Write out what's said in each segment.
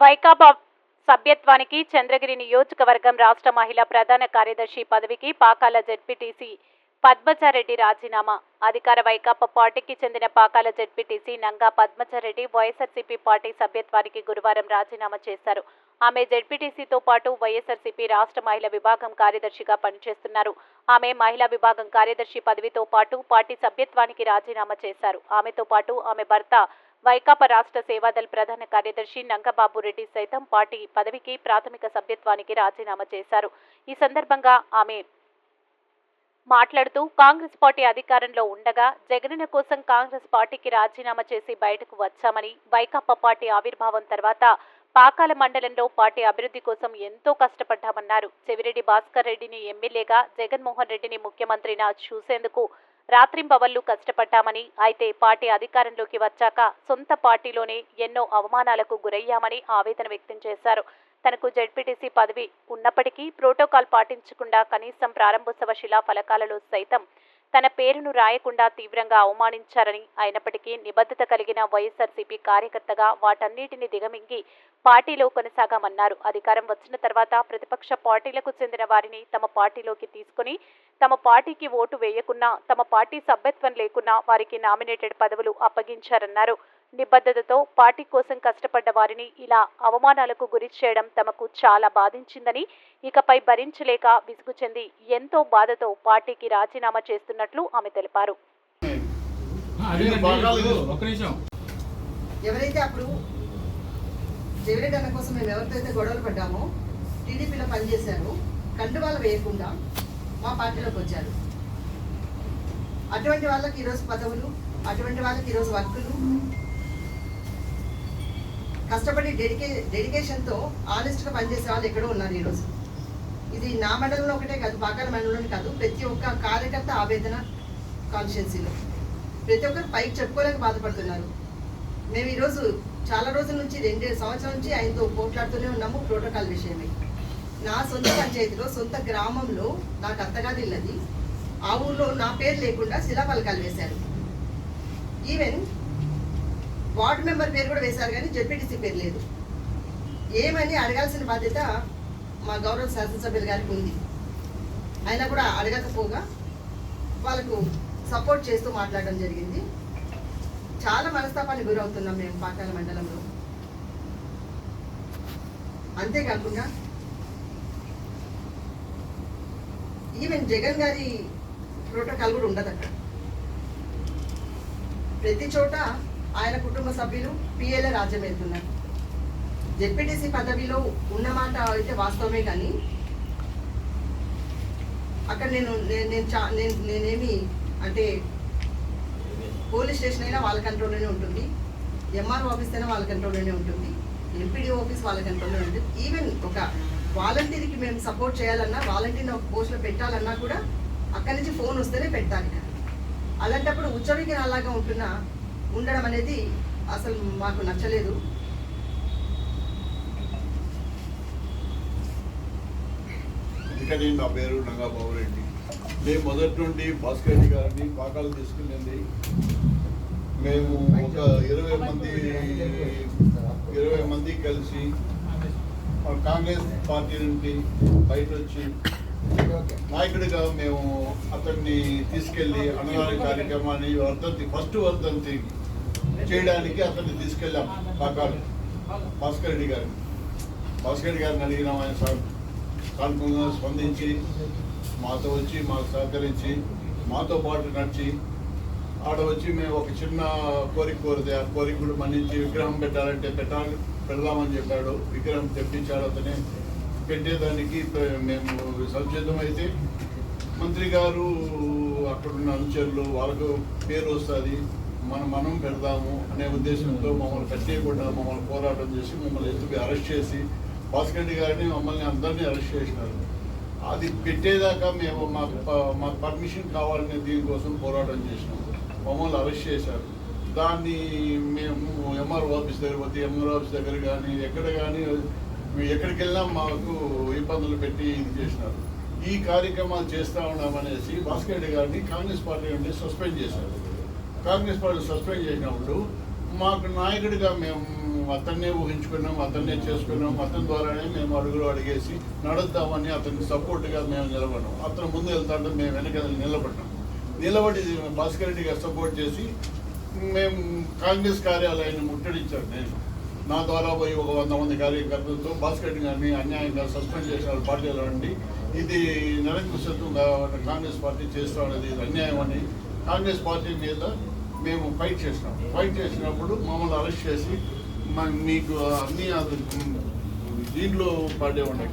వైకాపా సభ్యత్వానికి చంద్రగిరి నియోజకవర్గం రాష్ట్ర మహిళా ప్రధాన కార్యదర్శి పదవికి పాకాల జెడ్పీటీసీ పద్మచారెడ్డి రాజీనామా. అధికార వైకాపా పార్టీకి చెందిన పాకాల జెడ్పీటీసీ నంగా పద్మచారెడ్డి వైఎస్ఆర్సీపీ పార్టీ సభ్యత్వానికి గురువారం రాజీనామా చేశారు. ఆమె జెడ్పీటీసీతో పాటు వైఎస్ఆర్సీపీ రాష్ట్ర మహిళా విభాగం కార్యదర్శిగా పనిచేస్తున్నారు. ఆమె మహిళా విభాగం కార్యదర్శి పదవితో పాటు పార్టీ సభ్యత్వానికి రాజీనామా చేశారు. ఆమెతో పాటు ఆమె భర్త వైకాపా రాష్ట్ర సేవాదళ ప్రధాన కార్యదర్శి నంగబాబు రెడ్డి సైతం పార్టీ పదవికి ప్రాథమిక సభ్యత్వానికి రాజీనామా చేశారు. ఈ సందర్భంగా ఆమె మాట్లాడుతూ కాంగ్రెస్ పార్టీ అధికారంలో ఉండగా జగనన్న కోసం కాంగ్రెస్ పార్టీకి రాజీనామా చేసి బయటకు వచ్చామని వైకాపా పార్టీ ఆవిర్భావం తర్వాత పాకాల మండలంలో పార్టీ అభివృద్ధి కోసం ఎంతో కష్టపడ్డామన్నారు. చెవిరెడ్డి భాస్కర్ రెడ్డిని ఎమ్మెల్యేగా జగన్మోహన్ రెడ్డిని ముఖ్యమంత్రిగా చూసేందుకు రాత్రింబవళ్ళు కష్టపడ్డామని అయితే పార్టీ అధికారంలోకి వచ్చాక సొంత పార్టీలోనే ఎన్నో అవమానాలకు గురయ్యామని ఆవేదన వ్యక్తం చేశారు. తనకు జెడ్పీటీసీ పదవి ఉన్నప్పటికీ ప్రోటోకాల్ పాటించకుండా కనీసం ప్రారంభోత్సవ శిలా ఫలకాలలో సైతం తన పేరును రాయకుండా తీవ్రంగా అవమానించారని అయినప్పటికీ నిబద్ధత కలిగిన వైఎస్ఆర్సీపీ కార్యకర్తగా వాటన్నిటిని దిగమింగి పార్టీలో కొనసాగామన్నారు. అధికారం వచ్చిన తర్వాత ప్రతిపక్ష పార్టీలకు చెందిన వారిని తమ పార్టీలోకి తీసుకుని తమ పార్టీకి ఓటు వేయకున్నా తమ పార్టీ సభ్యత్వం లేకున్నా వారికి నామినేటెడ్ పదవులు అప్పగించారన్నారు. నిబద్ధతతో పార్టీ కోసం కష్టపడ్డ వారిని ఇలా అవమానాలకు గురి చేయడం తమకు చాలా బాధించిందని ఇకపై భరించలేక విసుగు చెంది ఎంతో బాధతో పార్టీకి రాజీనామా చేస్తున్నట్లు ఆమె తెలిపారు. అదేనండి ఒక్క నిమిషం. ఎవరైతే అప్పుడు జగరెడ్డి అన్న కోసం మేము ఎవరితో గొడవలు పడ్డామో టీడీపీలో పనిచేశారు కండువాలు వేయకుండా మా పార్టీలోకి వచ్చారు. అటువంటి వాళ్ళకి ఈరోజు పదవులు అటువంటి వాళ్ళకి ఈరోజు వర్కులు కష్టపడి డెడికే డెడికేషన్తో ఆనెస్ట్గా పనిచేసే వాళ్ళు ఎక్కడో ఉన్నారు ఈరోజు ఇది నా మండలంలో ఒకటే కాదు పాకాల మండలంలో కాదు. ప్రతి ఒక్క కార్యకర్త ఆవేదన కాన్షియన్సీలో ప్రతి ఒక్కరు పైకి చెప్పుకోలేక బాధపడుతున్నారు. మేము ఈరోజు చాలా రోజుల నుంచి రెండు సంవత్సరాల నుంచి ఆయనతో పోట్లాడుతూనే ఉన్నాము ప్రోటోకాల్ విషయమే. నా సొంత పంచాయతీలో సొంత గ్రామంలో నాకు అత్తగా ఇల్లది ఆ ఊర్లో నా పేరు లేకుండా శిలాఫలకాలు వేశారు. ఈవెన్ వార్డు మెంబర్ పేరు కూడా వేశారు కానీ జడ్పీటీసీ పేరు లేదు. ఏమని అడగాల్సిన బాధ్యత మా గౌరవ శాసనసభ్యులు గారికి ఉంది. అయినా కూడా అడగకపోగా వాళ్ళకు సపోర్ట్ చేస్తూ మాట్లాడడం జరిగింది. చాలా మనస్తాపానికి గురవుతున్నాం మేము పాకాల మండలంలో. అంతేకాకుండా ఈవెన్ జగన్ గారి ప్రోటోకాల్ కూడా ఉండదు అక్కడ ప్రతి చోట ఆయన కుటుంబ సభ్యులు పిఏలే రాజ్యం వెళ్తున్నారు. జెడ్పీటీసీ పదవిలో ఉన్నమాట అయితే వాస్తవమే కానీ అక్కడ నేను నేను నేను చా- నేను నేనేమి అంటే పోలీస్ స్టేషన్ అయినా వాళ్ళ కంట్రోల్లోనే ఉంటుంది. ఎంఆర్ఓ ఆఫీస్ అయినా వాళ్ళ కంట్రోల్లోనే ఉంటుంది. ఎంపీడీ ఆఫీస్ వాళ్ళ కంట్రోల్లోనే ఉంటుంది. ఈవెన్ ఒక వాలంటీర్కి మేము సపోర్ట్ చేయాలన్నా వాలంటీర్ని ఒక పోస్ట్లో పెట్టాలన్నా కూడా అక్కడి నుంచి ఫోన్ వస్తేనే పెట్టాలి అలాంటప్పుడు ఉచ్చవికి అలాగా ఉంటున్నా ఉండడం అనేది అసలు మాకు నచ్చలేదు. అందుకని నా పేరు నంగాబాబు రెడ్డి మేము మొదటి నుండి భాస్కర్ రెడ్డి గారిని పాకాలు తీసుకునేది. మేము ఒక ఇరవై మంది ఇరవై మంది కలిసి కాంగ్రెస్ పార్టీ నుండి బయట వచ్చి నాయకుడిగా మేము అతన్ని తీసుకెళ్ళి అన్నదాన కార్యక్రమాన్ని వర్ధంతి ఫస్ట్ వర్ధంతి చేయడానికి అతన్ని తీసుకెళ్ళాం పాకాలు. భాస్కర్ రెడ్డి గారిని. భాస్కర్ రెడ్డి గారిని అడిగినాం ఆయన సార్ సానుకూలంగా స్పందించి మాతో వచ్చి మాకు సహకరించి మాతో పాటు నడిచి ఆడ వచ్చి మేము ఒక చిన్న కోరిక కోరితే ఆ కోరిక కూడా మన్నించి విగ్రహం పెట్టాలంటే పెట్టాలి పెడదామని చెప్పాడు. విగ్రహం తెప్పించాడు అతనే. పెట్టేదానికి ప- మేము సంసిద్ధమైతే మంత్రి గారు అక్కడున్న అనుచరులు వాళ్ళకు పేరు వస్తుంది. మనం మనం పెడదాము అనే ఉద్దేశంతో మమ్మల్ని కట్టేయకుండా మమ్మల్ని పోరాటం చేసి మమ్మల్ని ఎత్తుకు అరెస్ట్ చేసి భాస్కర్ గారిని మమ్మల్ని అందరినీ అరెస్ట్ చేసినారు. అది పెట్టేదాకా మేము మాకు ప- మాకు పర్మిషన్ కావాలనే దీనికోసం పోరాటం చేసినాం మమ్మల్ని అరెస్ట్ చేశారు. దాన్ని మేము ఎంఆర్ఓ ఆఫీస్ దగ్గర పోతే ఎంఆర్ఓ ఆఫీస్ దగ్గర కానీ ఎక్కడ కానీ ఎక్కడికి వెళ్ళినా మాకు ఇబ్బందులు పెట్టి ఇది చేసినారు. ఈ కార్యక్రమాలు చేస్తా ఉన్నామనేసి భాస్కర్ రెడ్డి గారిని కాంగ్రెస్ పార్టీ నుండి సస్పెండ్ చేశారు. కాంగ్రెస్ పార్టీ సస్పెండ్ చేసినప్పుడు మాకు నాయకుడిగా మేము అతన్నే ఊహించుకున్నాం అతన్నే చేసుకున్నాం అతని ద్వారానే మేము అడుగులు అడిగేసి నడుద్దామని అతనికి సపోర్ట్గా మేము నిలబడినాం అతను ముందు వెళ్తాంటే మేము వెనక నిలబడినాం నిలబడి భాస్కర్ రెడ్డి గారు సపోర్ట్ చేసి మేము కాంగ్రెస్ కార్యాలయాన్ని ముట్టడించారు నేను. నా ద్వారా పోయి ఒక వంద మంది కార్యకర్తలతో భాస్కర్ గారిని అన్యాయంగా సస్పెండ్ చేసిన పార్టీలో అండి ఇది నిరంకుశత్వం కాంగ్రెస్ పార్టీ చేస్తా ఉన్నది ఇది అన్యాయం అని కాంగ్రెస్ పార్టీ మీద మేము ఫైట్ చేసినాం. ఫైట్ చేసినప్పుడు మమ్మల్ని అరెస్ట్ చేసి మ- మీకు అన్ని దీంట్లో పడే ఉన్నాయి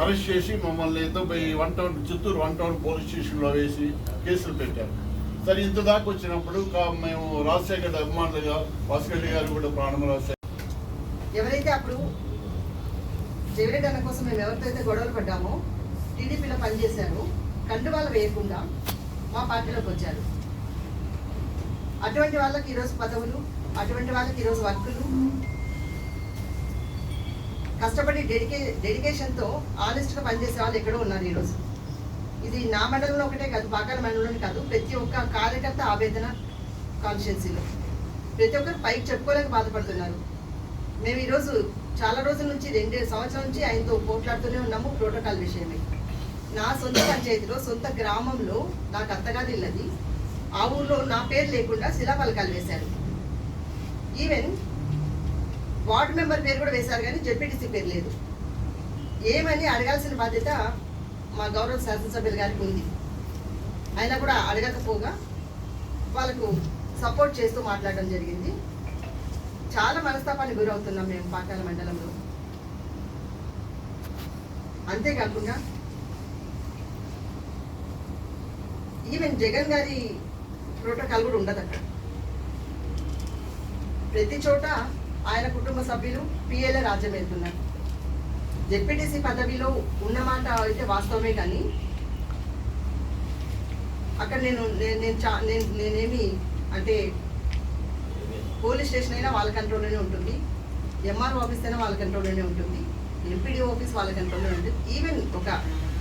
అరెస్ట్ చేసి మమ్మల్ని ఏదో పోయి one town Chittoor one town police స్టేషన్లో వేసి కేసులు పెట్టారు. సరే ఇంత దాకా వచ్చినప్పుడు మేము రాజశేఖర్ అభిమానులుగా భాస్కర్ గారు కూడా ప్రాణం రాశారు. ఎవరైతే అప్పుడు జగరెడ్డి అన్న కోసం మేము ఎవరితో అయితే గొడవలు పడ్డామో టీడీపీలో పనిచేశారు. కండువాలు వేయకుండా మా పార్టీలోకి వచ్చారు. అటువంటి వాళ్ళకి ఈరోజు పదవులు అటువంటి వాళ్ళకి ఈరోజు వర్కులు. కష్టపడి డెడికే డెడికేషన్తో ఆనెస్ట్గా పనిచేసే వాళ్ళు ఎక్కడో ఉన్నారు ఈరోజు. ఇది నా మండలంలో ఒకటే కాదు బాకాల మండలంలోనే కాదు. ప్రతి ఒక్క కార్యకర్త ఆవేదన కాన్స్టిట్యున్సీలో ప్రతి ఒక్కరు పైకి చెప్పుకోలేక బాధపడుతున్నారు. మేము ఈరోజు చాలా రోజుల నుంచి రెండు సంవత్సరాల నుంచి ఆయనతో పోట్లాడుతూనే ఉన్నాము ప్రోటోకాల్ విషయమే. నా సొంత పంచాయతీలో సొంత గ్రామంలో నాకు అత్తగారి ఇల్లది. ఆ ఊర్లో నా పేరు లేకుండా శిలాఫలకాలు వేశారు. ఈవెన్ వార్డు మెంబర్ పేరు కూడా వేశారు కానీ జెడ్పీటీసీ పేరు లేదు. ఏమని అడగాల్సిన బాధ్యత మా గౌరవ శాసనసభ్యులు గారికి ఉంది. అయినా కూడా అడగకపోగా వాళ్ళకు సపోర్ట్ చేస్తూ మాట్లాడడం జరిగింది. చాలా మనస్తాపానికి గురవుతున్నాం మేము పాకాల మండలంలో. అంతేకాకుండా ఈవెన్ జగన్ గారి ప్రోటోకాల్ కూడా ఉండదు అక్కడ. ప్రతి చోట ఆయన కుటుంబ సభ్యులు పిఎల్ఏ రాజ్యం వెళ్తున్నారు. జెడ్పీటీసీ పదవిలో ఉన్నమాట అయితే వాస్తవమే కానీ అక్కడ నేను నేను నేను చా- నేను నేనేమి అంటే పోలీస్ స్టేషన్ అయినా వాళ్ళ కంట్రోల్లోనే ఉంటుంది. ఎంఆర్ఓ ఆఫీస్ అయినా వాళ్ళ కంట్రోల్లోనే ఉంటుంది. ఎంపీడీ ఆఫీస్ వాళ్ళ కంట్రోల్లోనే ఉంటుంది. ఈవెన్ ఒక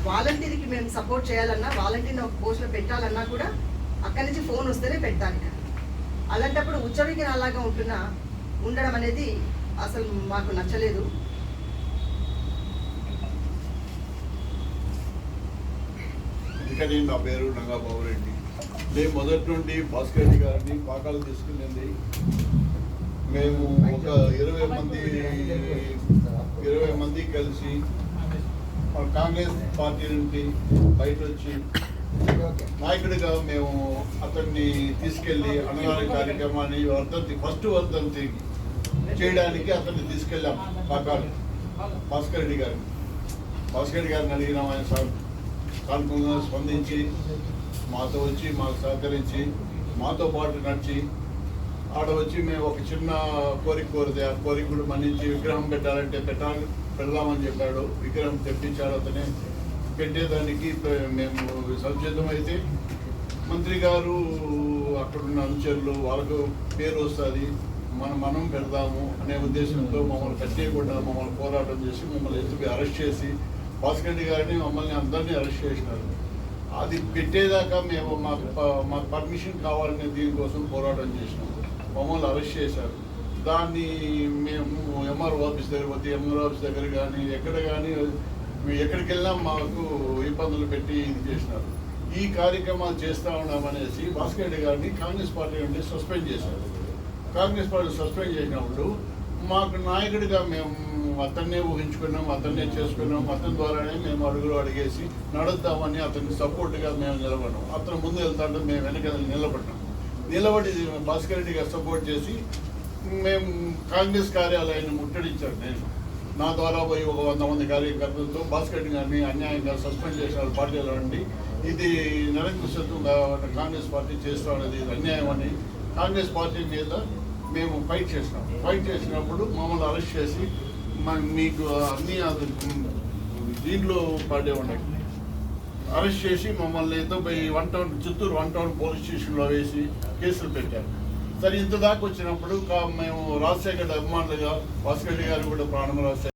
వాలంటీర్కి మేము సపోర్ట్ చేయాలన్నా వాలంటీర్ని ఒక పోస్ట్లో పెట్టాలన్నా కూడా అక్కడి నుంచి ఫోన్ వస్తేనే పెట్టాలి అలాంటప్పుడు ఉచ్చవికి అలాగా ఉంటున్నా ఉండడం అనేది అసలు మాకు నచ్చలేదు. అందుకని నా పేరు నంగాబాబు రెడ్డి మేము మొదటి నుండి భాస్కర్ రెడ్డి గారిని పాకాలు తీసుకునేది. మేము ఒక ఇరవై మంది ఇరవై మంది కలిసి కాంగ్రెస్ పార్టీ నుండి బయట వచ్చి నాయకుడిగా మేము అతన్ని తీసుకెళ్ళి అన్నదాన కార్యక్రమాన్ని వర్ధంతి ఫస్ట్ వర్ధంతి చేయడానికి అతన్ని తీసుకెళ్ళాం పాకాలు. భాస్కర్ రెడ్డి గారిని. భాస్కర్ రెడ్డి గారిని అడిగినాం ఆయన సార్ కానుకగా స్పందించి మాతో వచ్చి మాకు సహకరించి మాతో పాటు నడిచి ఆడ వచ్చి మేము ఒక చిన్న కోరిక కోరితే ఆ కోరిక కూడా మన్నించి విగ్రహం పెట్టాలంటే పెట్టాలి పెడదామని చెప్పాడు. విగ్రహం తెప్పించాడు అతనే. పెట్టేదానికి మేము సంసిద్ధం అయితే మంత్రి గారు అక్కడున్న అనుచరులు వాళ్ళకు పేరు వస్తుంది. మనం మనం పెడదాము అనే ఉద్దేశంతో మమ్మల్ని కట్టేయకుండా మమ్మల్ని పోరాటం చేసి మమ్మల్ని ఎందుకు అరెస్ట్ చేసి భాస్కర్ రెడ్డి గారిని మమ్మల్ని అందరినీ అరెస్ట్ చేసినారు. అది పెట్టేదాకా మేము మాకు ప- మాకు పర్మిషన్ కావాలనే దీనికోసం పోరాటం చేసినాం. మమ్మల్ని అరెస్ట్ చేశారు. దాన్ని మేము ఎంఆర్ఓ ఆఫీస్ దగ్గర పోతే ఎంఆర్ఓ ఆఫీస్ దగ్గర కానీ ఎక్కడ కానీ ఎక్కడికి వెళ్ళినా మాకు ఇబ్బందులు పెట్టి ఇది చేసినారు. ఈ కార్యక్రమాలు చేస్తా ఉన్నామనేసి భాస్కర్ రెడ్డి గారిని కాంగ్రెస్ పార్టీ నుండి సస్పెండ్ చేశారు. కాంగ్రెస్ పార్టీ సస్పెండ్ చేసినప్పుడు మాకు నాయకుడిగా మేము అతన్నే ఊహించుకున్నాం అతన్నే చేసుకున్నాం అతని ద్వారానే మేము అడుగులు అడిగేసి నడుద్దామని అతనికి సపోర్ట్గా మేము నిలబడినాం అతను ముందు వెళ్తాంటే మేము వెనక నిలబడినాం నిలబడి భాస్కర్ రెడ్డి గారు సపోర్ట్ చేసి మేము కాంగ్రెస్ కార్యాలయాన్ని ముట్టడించాడు నేను. నా ద్వారా పోయి ఒక వంద మంది కార్యకర్తలతో భాస్కర్ రెడ్డి గారిని అన్యాయంగా సస్పెండ్ చేసిన పార్టీలో అండి ఇది నిరంకుశత్వంగా కాంగ్రెస్ పార్టీ చేస్తా ఉన్నది ఇది అన్యాయం అని కాంగ్రెస్ పార్టీ మీద మేము ఫైట్ చేసినాం. ఫైట్ చేసినప్పుడు మమ్మల్ని అరెస్ట్ చేసి మీకు అన్ని అది దీంట్లో పడేవాడి. అరెస్ట్ చేసి మమ్మల్ని ఏదో పోయి one town Chittoor one town police స్టేషన్లో వేసి కేసులు పెట్టారు. సరే ఇంత దాకా వచ్చినప్పుడు మేము రాజశేఖర్ అభిమానులుగా భాస్కర్ గారు కూడా ప్రాణం రాశారు.